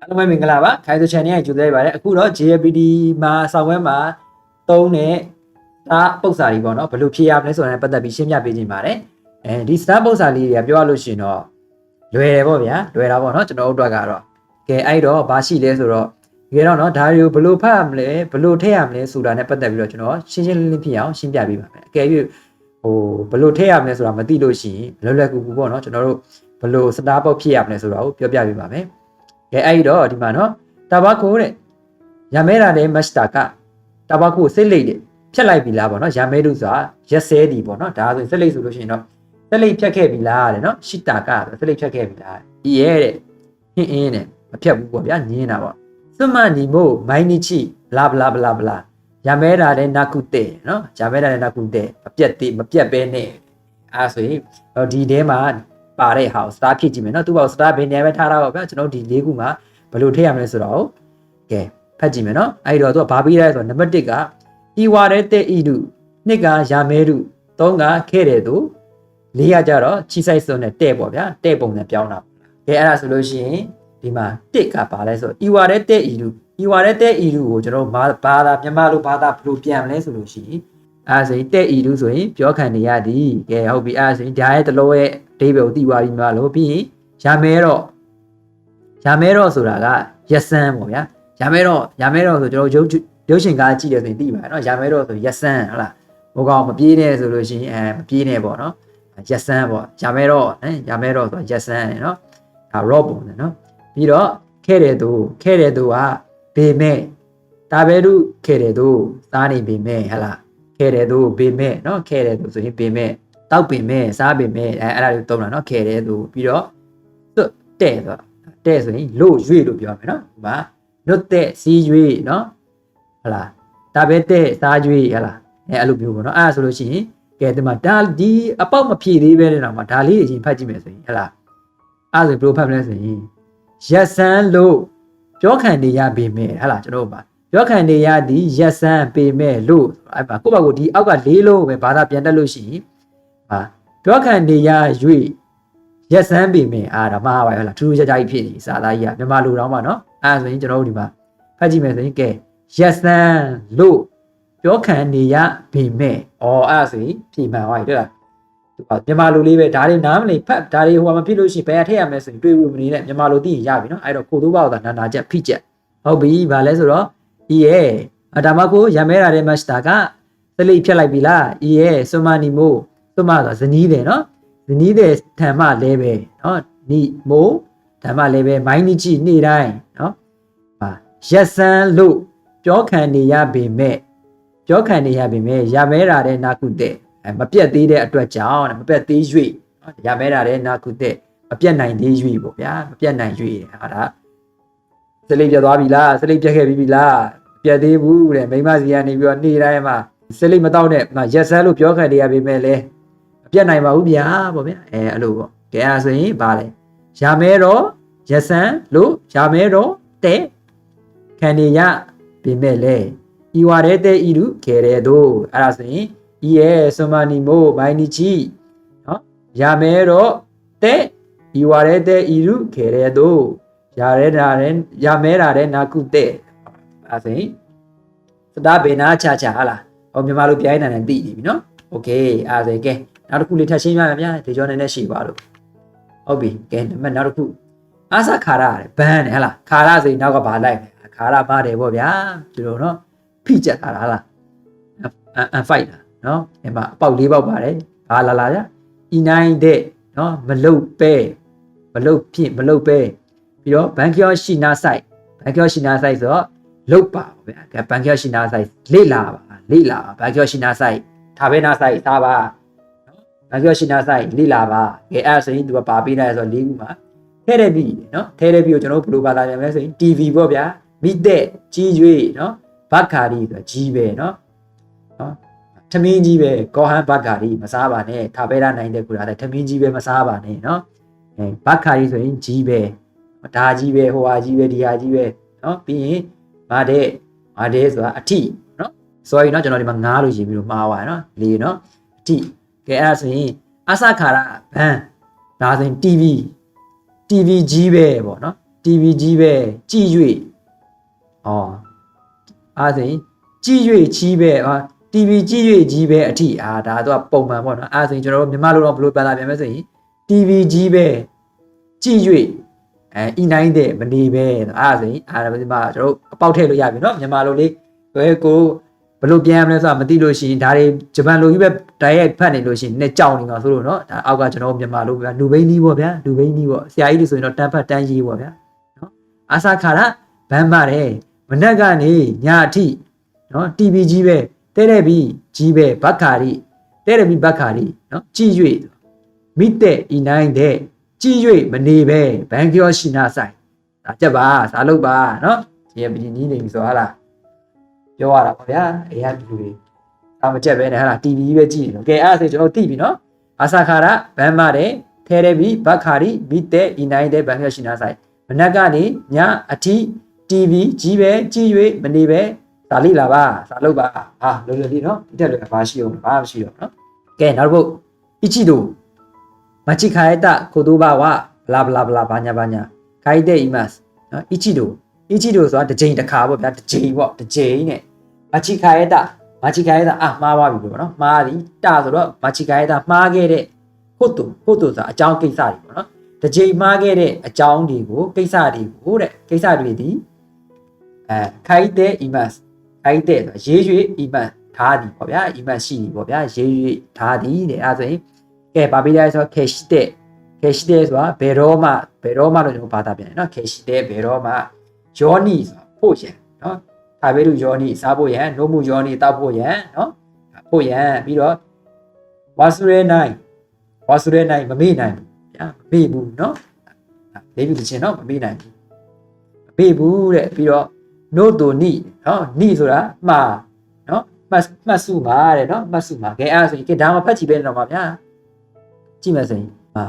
အားလုံးပဲမင်္ဂလာပါခိုင်ဆို channel ရဲ့ကြိုဆိုလိုက်ပါတယ်အခုတော့ JLPD မှာဆောင်းဝဲမှာတုံးတဲ့ဒါပု္ပ္ပစာတွေပေါ့နော်ဘယ်လိုဖြေရမလဲဆိုတာနဲ့ပတ်သက်ပြီးရှင်းပြပေးခြင်းပါတယ်အဲဒီ star ပု္ပ္ပစာလေးတွေကပြောရလို့ရှိရင်တော့လွယ်တယ်ပေါ့ဗျာလွယ်တာပေါ့နော်ကျွန်တော်တို့အတွက်ကတော့ကဲအဲ့တော့ဘာရှိလဲဆိုတော့တကယ်တော့နော်ဒါတွေကိုဘယ်လိုဖတ်ရမလဲဘယ်လိုထည့်ရမလဲဆိုတာနဲ့ပတ်သက်ပြီးတော့ကျွန်တော်ရှင်းရှင်းလင်းလင်းဖြစ်အောင်ရှင်းပြပေးပါမယ်အကယ်၍ဟိုဘယ်လိုထည့်ရမလဲဆိုတာမသိလို့ရှိရင်လွယ်လွယ်ကူကူပေါ့နော်ကျွန်တော်တို့ဘယ်လို star ပုတ်ဖြစ်ရမလဲဆိုတာကိုပြောပြပေးပါမယ် ကဲအဲ့ဒီတော့ဒီမှာနော်တဘာကိုတဲ့ရမဲတာတဲ့မတ်စတာကတဘာကိုစိတ်လိတ်တဲ့ဖြတ်လိုက်ပြီလားပေါ့နော်ရမဲတို့ဆိုတာရက်စဲဒီပေါ့နော်ဒါဆိုရင်စိတ်လိတ်ဆိုလို့ရှိရင်တော့စိတ်လိတ်ဖြတ်ခဲ့ပြီလားတဲ့နော်ရှိတာကဆိုစိတ်လိတ်ဖြတ်ခဲ့ပြီလားဒီရဲ့တဲ့ဟင်းအင်းတဲ့မဖြတ်ဘူးပေါ့ဗျာညင်းတာပေါ့စွမနီမို့မိုင်းနီချီဘလာဘလာဘလာဘလာရမဲတာတဲ့နာကုတဲ့နော်ရမဲတာတဲ့နာကုတဲ့မပြတ်သေးမပြတ်ပဲနဲ့အဲဆိုရင်ဒီထဲမှာ ပါတဲ့ဟာကို star ဖြစ်ကြည့်မယ်နော်သူ့ဘော star ဘယ်နေရာပဲထားတာပေါ့ဗျာကျွန်တော်ဒီလေးခုမှာဘယ်လိုထည့်ရမလဲဆိုတော့ကဲဖတ်ကြည့်မယ်နော်အဲ့ဒီတော့သူကဘာပြီးလဲဆိုတော့နံပါတ်1ကဤဝါရဲတဲ့ဤလူနှစ်ကရာမဲလူသုံးကခဲ့တယ်သူလေးကကြတော့ချီဆိုင်စုံနဲ့တဲ့ပေါ့ဗျာတဲ့ပုံနဲ့ပြောင်းတာကဲအဲ့ဒါဆိုလို့ရှိရင်ဒီမှာတစ်ကပါလဲဆိုဤဝါရဲတဲ့ဤလူဤဝါရဲတဲ့ဤလူကိုကျွန်တော်ဘာဘာသာမြန်မာလိုဘာသာဘယ်လိုပြန်မလဲဆိုလို့ရှိရင် အဲဆိုရင်တဲ့ဤလူဆိုရင်ပြောခံနေရသည်ကဲဟုတ်ပြီအဲဆိုရင်ဒါရဲ့တလို့ရဲ့အဓိပ္ပာယ်ကိုသိသွားပြီမလားလို့ပြီးရင်ရာမဲတော့ရာမဲတော့ဆိုတာကရက်စမ်းပေါ့ဗျာရာမဲတော့ရာမဲတော့ဆိုကျွန်တော်ရုပ်ရုပ်ရှင်ကားကြည့်တယ်ဆိုရင်သိပါတယ်နော်ရာမဲတော့ဆိုရက်စမ်းဟုတ်လားဟိုကောင်မပြေးနဲ့ဆိုလို့ရှိရင်အဲမပြေးနဲ့ပေါ့နော်ရက်စမ်းပေါ့ရာမဲတော့ဟမ်ရာမဲတော့ဆိုရက်စမ်းနော်ဒါ rob ပုံတယ်နော်ပြီးတော့ခဲ့တဲ့သူခဲ့တဲ့သူကဘေမဲ့တာဘဲတုခဲ့တဲ့သူစားနေဘေမဲ့ဟလား ခဲ့တဲ့သူဘေမဲ့နော်ခဲ့တဲ့သူဆိုရင်ဘေမဲ့တောက်ပင်မဲ့စားပင်မဲ့အဲအဲ့ဒါတွေသုံးတာနော်ခဲတဲ့သူပြီးတော့သွတ်တဲ့ဆိုတဲ့ဆိုရင်လို့ရွေ့လို့ပြောမယ်နော်ဒီမှာနှုတ်တဲ့စီးရွေ့နော်ဟလာဒါပဲတဲ့စားရွေ့ဟလာအဲအဲ့လိုမျိုးပေါ့နော်အဲ့ဒါဆိုလို့ရှိရင်ကဲဒီမှာဒါဒီအပေါက်မဖြည့်သေးပဲတဲ့တော့မှာဒါလေးအရင်ဖတ်ကြည့်မယ်ဆိုရင်ဟလာအဲ့ဒါဆိုဘယ်လိုဖတ်မလဲဆိုရင်ရက်စမ်းလို့ပြောခံနေရပေမဲ့ဟလာကျွန်တော်တို့ ပါပြောခံနေရသည်ရက်စမ်းပေမဲ့လို့အဲ့ပါကိုယ့်ဘာကိုဒီအောက်ကလေးလုံးပဲဘာသာပြန်တက်လို့ရှိရင်ဟာပြောခံနေရ၍ရက်စမ်းပေမဲ့အာဒါမှားပါရောလားထူးထူးခြားခြားကြီးဖြစ်နေစာသားကြီးကမြန်မာလူတော်မှာနော်အဲဒါဆိုရင်ကျွန်တော်တို့ဒီမှာဖတ်ကြည့်မယ်ဆိုရင်ကဲရက်စမ်းလို့ပြောခံနေရပေမဲ့ဩအဲ့ဒါဆိုရင်ဖြေမှန်သွားပြီတဲ့လားသူကမြန်မာလူလေးပဲဒါတွေနားမလည်ဖတ်ဒါတွေဟိုမှာမဖြစ်လို့ရှိရင်ဘယ်ထည့်ရမလဲဆိုရင်တွေးဝမနေနဲ့မြန်မာလူသိရင်ရပြီနော်အဲ့တော့ကိုသိုးပါတော့နာနာချက်ဖိချက်ဟုတ်ပြီဗာလဲဆိုတော့ ဤရဲ့အဒါမကိုရမဲရာတဲ့မတ်စတာကသလိပ်ဖြတ်လိုက်ပြီလားဤရဲ့စွမနီမို့စွမဆိုဇနီးတယ်နော်ဇနီးတယ်ဓမ္မလဲပဲနော်နိမို့ဓမ္မလဲပဲမိုင်းနိချိနေ့တိုင်းနော်ဟာရက်စမ်းလို့ပြောခံနေရပေမဲ့ပြောခံနေရပေမဲ့ရမဲရာတဲ့နာကုတဲ့အဲမပြတ်သေးတဲ့အတွက်ကြောင့်မပြတ်သေး၍နော်ရမဲရာတဲ့နာကုတဲ့မပြတ်နိုင်သေး၍ပေါ့ဗျာမပြတ်နိုင်၍ဟာဒါစလိပ်ပြတ်သွားပြီလားစလိပ်ပြတ်ခဲ့ပြီလား ပြတ်သေးဘူးတဲ့မိမစီကနေပြီးတော့နေ့တိုင်းမှာစလိပ်မတော့နဲ့ရက်စမ်းလို့ပြောခံနေရပေမဲ့လဲမပြတ်နိုင်ပါဘူးဗျာပေါ့ဗျာအဲအဲ့လိုပေါ့ကဲအဲ့ဆိုရင်ဗာလဲရမဲတော့ရက်စမ်းလို့ရမဲတော့တဲ့ခံနေရပေမဲ့လဲဤဝါရဲတဲ့ဤလူခဲတဲ့တို့အဲ့ဒါဆိုရင်ဤရဲ့ဆွမနီမိုမိုင်းနီချီနော်ရမဲတော့တဲ့ဤဝါရဲတဲ့ဤလူခဲတဲ့တို့ရရဲတာတဲ့ရမဲတာတဲ့နာကုတဲ့ အဲ့ဒါဆိုရင်စတာဘေနာချာချာဟာလားဟောမြန်မာလိုပြိုင်နေတယ်သိနေပြီနော်โอเคအဲ့ဒါဆိုရင်ကဲနောက်တစ်ခုလေးထပ်ရှင်းပြမယ်ဗျာဒီကြောနေနဲ့ရှိပါလို့ဟုတ်ပြီကဲနံပါတ်နောက်တစ်ခုအာစခါရရတယ်ဘန်းတယ်ဟလားခါရဆိုရင်နောက်ကဘာလိုက်လဲခါရပါတယ်ပေါ့ဗျာဒီလိုနော်ဖိကြက်တာလားဟလားအန်ဖိုက်တာနော်ဒီမှာအပေါက်လေးပေါက်ပါတယ်ဘာလာလာကြဤနိုင်တဲ့နော်မလုတ်ပဲမလုတ်ဖြစ်မလုတ်ပဲပြီးတော့ဘန်ကျော်ရှိနာဆိုင်ဘန်ကျော်ရှိနာဆိုင်ဆိုတော့ လုတ်ပါပေါ့ဗျာကဲဘန်ကျော်ရှိနာဆိုင်လေ့လာပါလေ့လာပါဘန်ကျော်ရှိနာဆိုင်ထားပဲနာဆိုင်သားပါဘန်ကျော်ရှိနာဆိုင်လေ့လာပါကဲအဲ့ဆိုရင်သူကပါပေးလိုက်ဆိုတော့၄ခုမှာထဲတဲ့ပြီနော်ထဲတဲ့ပြီကိုကျွန်တော်တို့ဘယ်လိုပါလာကြမလဲဆိုရင် TV ပေါ့ဗျာမိတဲ့ကြီးရွေးနော်ဘတ်ခါရီဆိုတာကြီးပဲနော်နော်ထမင်းကြီးပဲကောဟန်ဘတ်ခါရီမစားပါနဲ့ထားပဲရနိုင်တဲ့ကူတာလည်းထမင်းကြီးပဲမစားပါနဲ့နော်အဲဘတ်ခါရီဆိုရင်ကြီးပဲဒါကြီးပဲဟိုဟာကြီးပဲဒီဟာကြီးပဲနော်ပြီးရင် ဗာတဲ့ဗာတဲ့ဆိုတာအထိနော် sorry နော်ကျွန်တော်ဒီမှာငားလို့ရေးပြီးတော့မှားသွားတယ်နော်လေနော်အထိကဲအဲ့ဒါဆိုရင်အစခါရဘန်ဒါဆိုရင် TV TV ကြီးပဲပေါ့နော် TV TV ကြီးပဲကြည်၍ဩအားစိကြည်၍ကြီးပဲအာ TV ကြည်၍ကြီးပဲအထိအာဒါတော့ပုံမှန်ပေါ့နော်အားစိကျွန်တော်တို့မြန်မာလိုတော့ဘယ်လိုပြန်လာပြန်မလဲဆိုရင် TV ကြီးပဲကြည်၍ အဲ E9 တဲ့မနေပဲအားစိအားဒါမှဒီမှာကျွန်တော်တို့အပေါက်ထည့်လို့ရပြီနော်မြန်မာလိုလေးဘယ်ကိုဘယ်လိုပြန်ရမလဲဆိုတာမသိလို့ရှိရင်ဒါတွေဂျပန်လိုကြီးပဲတိုက်ရိုက်ဖတ်နေလို့ရှိရင်နဲ့ကြောက်နေမှာဆိုလို့နော်ဒါအောက်ကကျွန်တော်တို့မြန်မာလိုပဲလူဘိန်းကြီးပေါ့ဗျာလူဘိန်းကြီးပေါ့ဆရာကြီးတွေဆိုရင်တော့တန်းဖတ်တန်းရေးပေါ့ဗျာနော်အာစာခါရဗမ်းပါတယ်မနက်ကနေညအထိနော် TV ကြီးပဲတဲတဲ့ပြီးကြီးပဲဘတ်ခါရီတဲတဲ့ပြီးဘတ်ခါရီနော်ကြည်၍မိတဲ့ဤနိုင်တဲ့ ကြည်၍မနေပဲဘန်ကျော်ရှိနာဆိုင်ဒါကြက်ပါစားလုပ်ပါနော်ဒီပဒီနီးနေပြီဆိုဟာလားပြောရတာပေါ့ဗျာအေးဟာဒီလူတွေအမကြက်ပဲနဲ့ဟာလား TV ပဲကြည့်နေတော့ကဲအဲ့ဒါဆိုကျွန်တော်သိပြီနော်အာစာခါရဗမ်းပါတယ်ထဲတဲ့ပြီးဘတ်ခါရီမိတဲ့ဤနိုင်တဲ့ဘန်ကျော်ရှိနာဆိုင်မနက်ကနေညအထိ TV ကြီးပဲကြည်၍မနေပဲစာလိလာပါစာလုပ်ပါဟာလွယ်လွယ်လေးနော်ဒီတက်လွယ်ဘာရှိအောင်ဘာမှမရှိတော့နော်ကဲနောက်တစ်ပုတ်အချီတို့ မချိခါယတကိုတိုးဘာဝဘလာဘလာဘလာဘာညာဘာညာခိုင်တဲ့အီမတ်နော်အချီတို့အချီတို့ဆိုတာတစ်ချိန်တစ်ခါပေါ့ဗျာတစ်ချိန်ပေါ့တစ်ချိန်နဲ့မချိခါယတမချိခါယတအာမှားပါပြီလို့ပေါ့နော်မှားပြီတဆိုတော့မချိခါယတမှားခဲ့တဲ့ဟုတ်တူဟုတ်တူဆိုတာအကြောင်းကိစ္စတွေပေါ့နော်တစ်ချိန်မှားခဲ့တဲ့အကြောင်းတွေကိုကိစ္စတွေကိုတဲ့ကိစ္စတွေဒီအဲခိုင်တဲ့အီမတ်ခိုင်တဲ့ဆိုတာရေးရွေအီမတ်ထားသည်ပေါ့ဗျာအီမတ်ရှိသည်ပေါ့ဗျာရေးရွေထားသည်တဲ့အဲဒါဆိုရင် ကဲဘာပေးလဲဆိုတော့ cash တဲ့ cash တဲ့ဆိုတာဘယ်တော့မှဘယ်တော့မှလို့ကျွန်တော်ဘာသာပြန်တယ်နော် cash တဲ့ဘယ်တော့မှယောနီဆိုတာဖို့ရန်နော်ဒါပဲလို့ယောနီစားဖို့ရန်နှုတ်မှုယောနီတောက်ဖို့ရန်နော်ဖို့ရန်ပြီးတော့ဝါစုရဲနိုင်ဝါစုရဲနိုင်မမေ့နိုင်ဘူးဗျာမမေ့ဘူးနော်လေးပြီချင်းနော်မမေ့နိုင်ဘူးမမေ့ဘူးတဲ့ပြီးတော့နို့တူနိနော်နိဆိုတာမှားနော်မှတ်မှတ်စုမှာတဲ့နော်မှတ်စုမှာကဲအဲ့ဒါဆိုရင်ကဲဒါမှဖတ်ကြည့်ပဲတော့ပါဗျာ ကြည့်မယ်ဆိုရင်ဟာ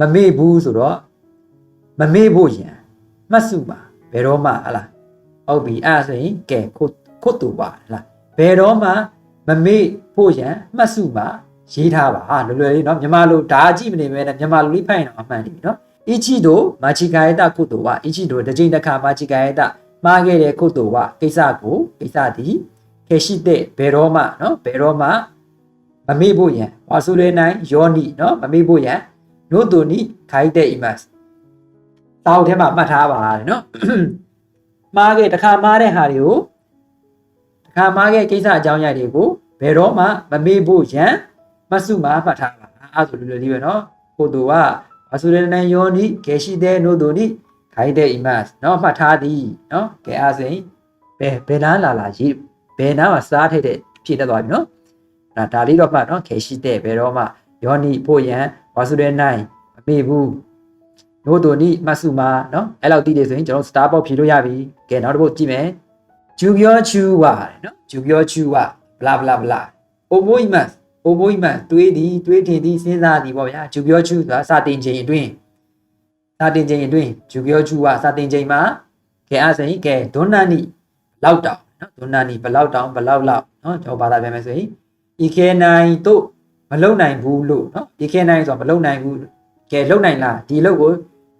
မမေ့ဘူးဆိုတော့မမေ့ဖို့ရန်မှတ်စုမှာဘယ်တော့မှဟလားဟုတ်ပြီအဲ့ဒါဆိုရင်ကဲခုခုတူပါဟလားဘယ်တော့မှမမေ့ဖို့ရန်မှတ်စုမှာရေးထားပါဟာလွယ်လွယ်လေးနော်မြန်မာလိုဒါကြည့်မနေပဲနဲ့မြန်မာလိုလေးဖိုင်တော့အမှန်တည်းနော်အီချီတို့မာချီကာယတကုတူဝအီချီတို့တစ်ချိန်တစ်ခါမာချီကာယတမှားခဲ့တဲ့ကုတူဝကိစ္စကိုကိစ္စဒီခေရှိတဲ့ဘယ်တော့မှနော်ဘယ်တော့မှ မမေ့ဖို့ရန်ဝါဆိုလေနိုင်ယောနိနော်မမေ့ဖို့ရန်နိုတိုနိခိုင်တဲ့အီမတ်တောက်ထဲမှာမှတ်ထားပါတယ်နော်မှားခဲ့တခါမှားတဲ့ဟာတွေကိုတခါမှားခဲ့ကိစ္စအကြောင်းအရာတွေကိုဘယ်တော့မှမမေ့ဖို့ရန်မဆုမမှတ်ထားပါအဲ့ဆိုလူလူလေးပဲနော်ကိုတူကဝါဆိုလေနိုင်ယောနိဂေရှိတဲ့နိုတိုနိခိုင်တဲ့အီမတ်နော်မှတ်ထားသည်နော်ကဲအားစင်ဘယ်ဘယ်နားလာလာရေးဘယ်နားမှာစားထည့်တဲ့ဖြစ်တတ်သွားပြီနော် ဒါဒါလေးတော့မှနော်ခေရှိတဲ့ဘယ်တော့မှယောနိဖို့ယံဝါစုရဲနိုင်မမေ့ဘူးနို့တို့နိမတ်စုမာနော်အဲ့လောက်တိတယ်ဆိုရင်ကျွန်တော် star box ဖြေလို့ရပြီကဲနောက်တစ်ပုတ်ကြည့်မယ်ဂျူဂျောချူဝါနော်ဂျူဂျောချူဝါဘလာဘလာဘလာအိုဘိုအိမတ်အိုဘိုအိမတ်တွေးသည်တွေးထင်သည်စဉ်းစားသည်ပေါ့ဗျာဂျူဂျောချူဆိုတာစတင်ချိန်အတွင်းစတင်ချိန်အတွင်းဂျူဂျောချူဝါစတင်ချိန်မှာကဲအဲ့ဆိုရင်ကဲဒွန်းနာနိလောက်တောင်နော်ဒွန်းနာနိဘလောက်တောင်ဘလောက်လောက်နော်ကျွန်တော်ဘာသာပြန်မယ်ဆိုရင် EK9 တို့မလုံနိုင်ဘူးလို့နော် EK9 ဆိုတော့မလုံနိုင်ဘူးကဲလုံနိုင်လားဒီလုံကို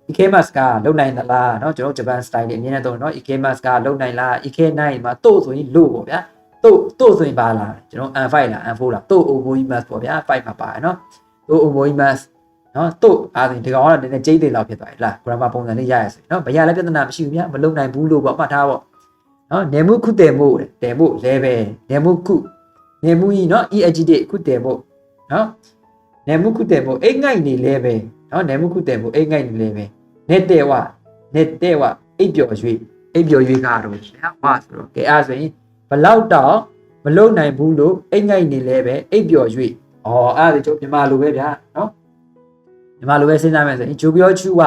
EK mask ကလုံနိုင်သလားเนาะကျွန်တော်ဂျပန်စတိုင်တွေအမြင်နဲ့တော့เนาะ EK mask ကလုံနိုင်လား EK9 မှာတို့ဆိုရင်လို့ပေါ့ဗျာတို့တို့ဆိုရင်ပါလားကျွန်တော် N5 လား N4 လားတို့ Oboe mask ပေါ့ဗျာ5မှာပါတယ်เนาะတို့ Oboe mask နော်တို့အားဖြင့်ဒီကောင်ကတော့နည်းနည်းကျိတ်တယ်လောက်ဖြစ်သွားပြီလား grammar ပုံစံလေးရရစေနော်ဘယ်ရလဲပြဿနာမရှိဘူးဗျာမလုံနိုင်ဘူးလို့ပေါ့မှတ်ထားပေါ့နော်နေမှုခုတယ်မို့တယ်မို့လဲပဲနေမှုခု နေမှုကြီးနော် e adjective ခုတယ်မို့နော်နေမှုခုတယ်မို့အိတ်ငိုက်နေလဲပဲနော်နေမှုခုတယ်မို့အိတ်ငိုက်နေလဲပဲနေတဲ့ဝနေတဲ့ဝအိတ်ပျော်ရွေးအိတ်ပျော်ရွေးကတော့ဝါဆိုတော့ကဲအားဆိုရင်ဘလောက်တော့မလုံနိုင်ဘူးလို့အိတ်ငိုက်နေလဲပဲအိတ်ပျော်ရွေးဩအဲ့ဒါကျုပ်မြန်မာလိုပဲဗျာနော်ညီမလိုပဲစဉ်းစားမယ်ဆိုရင်ဂျိုပြောချူက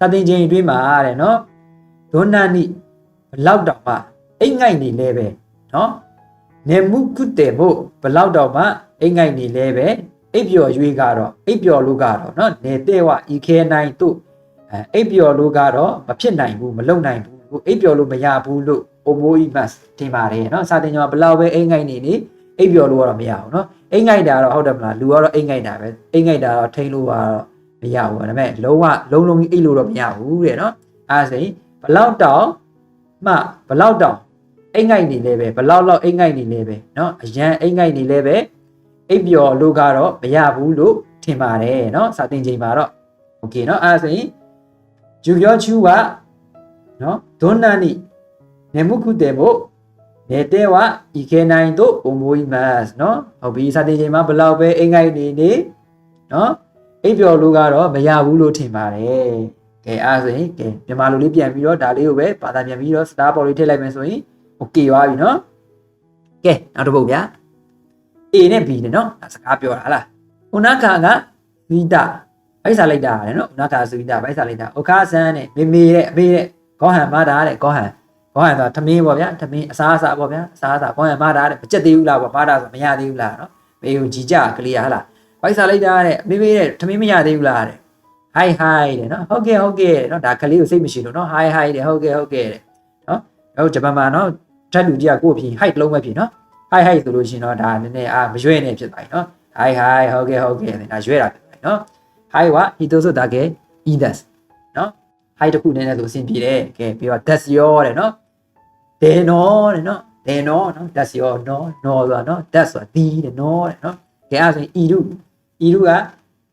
သတင်ချင်းအတွင်းမှာတဲ့နော်ဒွန်းနာနိဘလောက်တောင်မှအိတ်ငိုက်နေလဲပဲနော် နေမှုကုတဲ့ဖို့ဘလောက်တောင်မှအိတ်ငိုက်နေလဲပဲအိပ်ပျော်ရွေးကတော့အိပ်ပျော်လို့ကတော့နော်နေတဲ့ဝဤခဲနိုင်တို့အဲအိပ်ပျော်လို့ကတော့မဖြစ်နိုင်ဘူးမလုံနိုင်ဘူးအိပ်ပျော်လို့မရဘူးလို့ omoe mas တင်ပါတယ်နော်စာတင်ကြမှာဘလောက်ပဲအိတ်ငိုက်နေနေအိပ်ပျော်လို့ကတော့မရဘူးနော်အိတ်ငိုက်တာတော့ဟုတ်တယ်မလားလူကတော့အိတ်ငိုက်တာပဲအိတ်ငိုက်တာတော့ထိန်းလို့ကတော့မရဘူးဒါပေမဲ့လုံးဝလုံးလုံးကြီးအိတ်လို့တော့မရဘူးတဲ့နော်အားစိဘလောက်တောင်မှဘလောက်တောင် အိတ်ငိုက်နေလဲပဲဘလောက်လောက်အိတ်ငိုက်နေလဲပဲเนาะအရန်အိတ်ငိုက်နေလဲပဲအိပ်ပျော်လို့ကတော့မရဘူးလို့ထင်ပါတယ်เนาะစာသင်ချိန်မှာတော့โอเคเนาะအားစိဂျူယောချူကเนาะဒွန်နာနီနေမှုခုတေမို့နေတဲ့ဝဤခဲနိုင်တို့အမွေးမတ်เนาะဟုတ်ပြီစာသင်ချိန်မှာဘလောက်ပဲအိတ်ငိုက်နေနေเนาะအိပ်ပျော်လို့ကတော့မရဘူးလို့ထင်ပါတယ်ကဲအားဆိုရင်ကဲမြန်မာလိုလေးပြန်ပြီးတော့ဒါလေးကိုပဲဘာသာပြန်ပြီးတော့ star ball လေးထည့်လိုက်မယ်ဆိုရင် โอเคပါပြီเนาะကဲနောက်တစ်ပုတ်ဗျာ A နဲ့ B နဲ့เนาะစကားပြောတာဟလားဥနာကာကဝိတာဗိုက်စားလိုက်တာလေเนาะဥနာကာစဝိတာဗိုက်စားလိုက်တာဩခါဆန်းနဲ့မေမေတဲ့အမေတဲ့ကောဟန်မာတာတဲ့ကောဟန်ကောဟန်ဆိုတာထမင်းပေါ့ဗျာထမင်းအစားအစာပေါ့ဗျာအစားအစာကောဟန်မာတာတဲ့မကြက်သေးဘူးလားပေါ့မာတာဆိုမရသေးဘူးလားเนาะမေကိုကြည်ကြကလေးရဟလားဗိုက်စားလိုက်တာတဲ့မေမေတဲ့ထမင်းမရသေးဘူးလားတဲ့ hi hi တဲ့နော်ဟုတ်ကဲ့ဟုတ်ကဲ့တဲ့နော်ဒါကလေးကိုစိတ်မရှိလို့နော် hi hi တဲ့ဟုတ်ကဲ့ဟုတ်ကဲ့တဲ့နော်ဟုတ်ဂျပန်မှာနော် ထက်လူကြီးကကိုယ့်အပြင် hi တစ်လုံးပဲဖြစ်နော် hi hi ဆိုလို့ရှိရင်တော့ဒါနည်းနည်းအာမရွဲ့နေဖြစ်သွားပြီနော် hi hi ဟုတ်ကဲ့ဟုတ်ကဲ့တဲ့ဒါရွဲ့တာဖြစ်သွားပြီနော် hi ကဟီတိုဆိုဒါကဲ idas နော် hi တစ်ခုနည်းနည်းဆိုအဆင်ပြေတယ်ကဲပြီးတော့ that's your တဲ့နော်ဒေနော်တဲ့နော်ဒေနော်နော် that's your နော်နော်ဆိုတာနော် that's ဆိုတာဒီတဲ့နော်တဲ့နော်ကဲအဲ့ဒါဆိုရင် iru iru က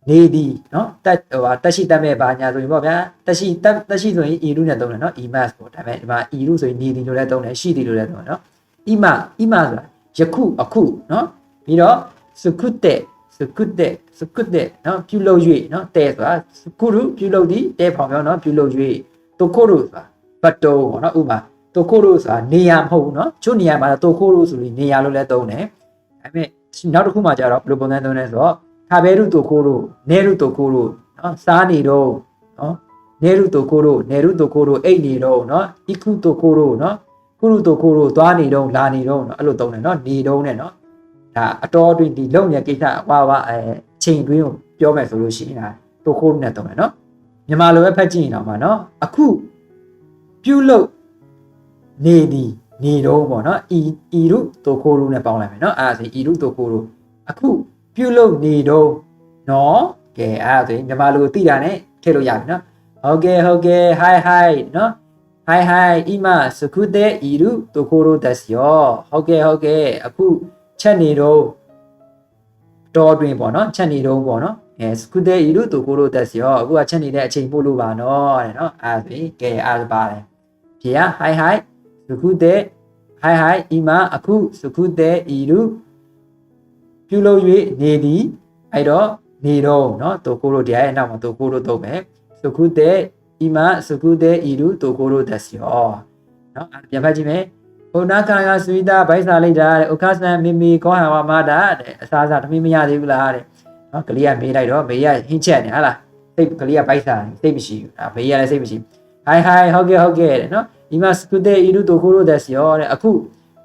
နေသည်เนาะတက်ဟိုဟာတက်ရှိတက်မဲ့ဘာညာဆိုရင်ပေါ့ဗျာတက်ရှိတက်တက်ရှိဆိုရင် iru နဲ့သုံးတယ်เนาะ imas ပေါ့ဒါပေမဲ့ဒီမှာ iru ဆိုရင်နေသည်လို့လည်းသုံးတယ်ရှိသည်လို့လည်းသုံးတယ်เนาะ ima ima ဆိုတာယခုအခုเนาะပြီးတော့ sukute sukute sukute เนาะပြုလုပ်၍เนาะတဲဆိုတာ sukuru ပြုလုပ်သည်တဲဖောင်ပြောเนาะပြုလုပ်၍ tokoro ဆိုတာဘတ်တုံပေါ့เนาะဥမာ tokoro ဆိုတာနေရာမဟုတ်ဘူးเนาะချို့နေရာမှာ tokoro ဆိုပြီးနေရာလို့လည်းသုံးတယ်ဒါပေမဲ့နောက်တစ်ခုမှကျတော့ဘယ်လိုပုံစံသုံးလဲဆိုတော့ ခါဘဲရုတိုကိုတို့နေရုတိုကိုတို့နော်စားနေတော့နော်နေရုတိုကိုတို့နေရုတိုကိုတို့အိတ်နေတော့နော်ဣခုတိုကိုတို့နော်ကုရုတိုကိုတို့သွားနေတော့လာနေတော့နော်အဲ့လိုသုံးတယ်နော်နေတော့နဲ့နော်ဒါအတော်အတွင်းဒီလုံရကိစ္စအဝါဝါအဲချိန်တွင်းကိုပြောမယ်ဆိုလို့ရှိရင်ဒါတိုကိုတို့နဲ့သုံးတယ်နော်မြန်မာလိုပဲဖတ်ကြည့်ရင်တော့မှာနော်အခုပြုလုပ်နေသည်နေတော့ပေါ့နော်ဤဤရုတိုကိုတို့နဲ့ပေါင်းလိုက်မယ်နော်အဲ့ဒါဆိုဤရုတိုကိုတို့အခု ပြုလုပ်နေတော့နော်ကဲအဲ့ဒါဆိုရင်မြန်မာလိုသိတာနဲ့ထည့်လို့ရပြီနော်ဟုတ်ကဲ့ဟုတ်ကဲ့ hi hi နော် hi hi 今スクでいるところですよဟုတ်ကဲ့ဟုတ်ကဲ့အခုချက်နေတော့တော်တွင်ပေါ့နော်ချက်နေတော့ပေါ့နော်အဲစကူတဲ့いるところですよအခုကချက်နေတဲ့အချိန်ပို့လို့ပါနော်တဲ့နော်အဲ့ဒါဆိုရင်ကဲအဲ့ဒါပါတယ်ဖြေရ hi hi စကူတဲ့ hi hi 今အခုစကူတဲ့いる ပြုလုပ်၍နေသည်အဲ့တော့နေတော့เนาะတိုကိုရိုတရားရဲ့နောက်မှာတိုကိုရိုတော့မယ်စကုတဲ့ဤမှာစကုတဲ့ဤလူတိုကိုရိုတက်စီယောเนาะပြန်ဖတ်ကြည့်မယ်ဟိုနာကာယဆွေတာဗိုက်စာလိုက်တာတဲ့ဥက္ခဆန်မီမီကောဟံဝမာတာတဲ့အစားအစာတမီးမရသေးဘူးလားတဲ့เนาะကလေးကမေးလိုက်တော့မေးရဟင်းချက်နေဟာလားစိတ်ကလေးကဗိုက်စာစိတ်မရှိဘူးအဲမေးရလည်းစိတ်မရှိဟိုင်ဟိုင်ဟုတ်ကဲ့ဟုတ်ကဲ့တဲ့เนาะဒီမှာစကုတဲ့ဤလူတိုကိုရိုတက်စီယောတဲ့အခု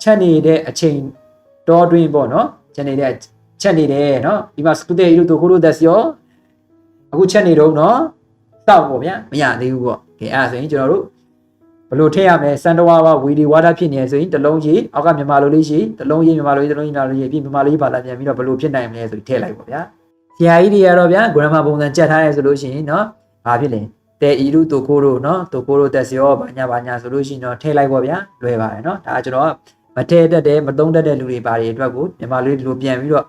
ချက်နေတဲ့အချိန်တော်တွင်းပေါ့เนาะ ချက်နေတဲ့ချက်နေတယ်နော်ဒီမှာစတုတေဟီရုတိုခိုရိုဒက်စယောအခုချက်နေတော့နော်စောက်ပေါ့ဗျာမရသေးဘူးပေါ့ကဲအဲ့ဒါဆိုရင်ကျွန်တော်တို့ဘလို့ထည့်ရမလဲစန်တဝါဝဝီဒီဝါဒဖြစ်နေဆိုရင်တလုံးကြီးအောက်ကမြန်မာလိုလေးရှိတလုံးကြီးမြန်မာလိုကြီးတလုံးကြီးနာလိုကြီးပြီးမြန်မာလိုကြီးဘာသာပြန်ပြီးတော့ဘလို့ဖြစ်နိုင်မလဲဆိုပြီးထည့်လိုက်ပေါ့ဗျာဆရာကြီးတွေကတော့ဗျာ grammar ပုံစံကြက်ထားရဲဆိုလို့ရှိရင်နော်ဘာဖြစ်လဲတဲဤရုတိုခိုရိုနော်တိုခိုရိုတက်စယောဘာညာဘာညာဆိုလို့ရှိရင်တော့ထည့်လိုက်ပေါ့ဗျာလွယ်ပါတယ်နော်ဒါကကျွန်တော် မထဲတတ်တဲ့မတုံးတတ်တဲ့လူတွေပါတွေအတွက်ကိုမြန်မာလူတွေဒီလိုပြန်ပြီးတော့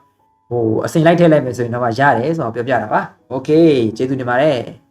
ဟိုအစိမ့်လိုက်ထည့်လိုက်မယ်ဆိုရင်တော့ရတယ်ဆိုတော့ပြောပြတာပါ။ Okay ကျေးဇူးတင်ပါတယ်။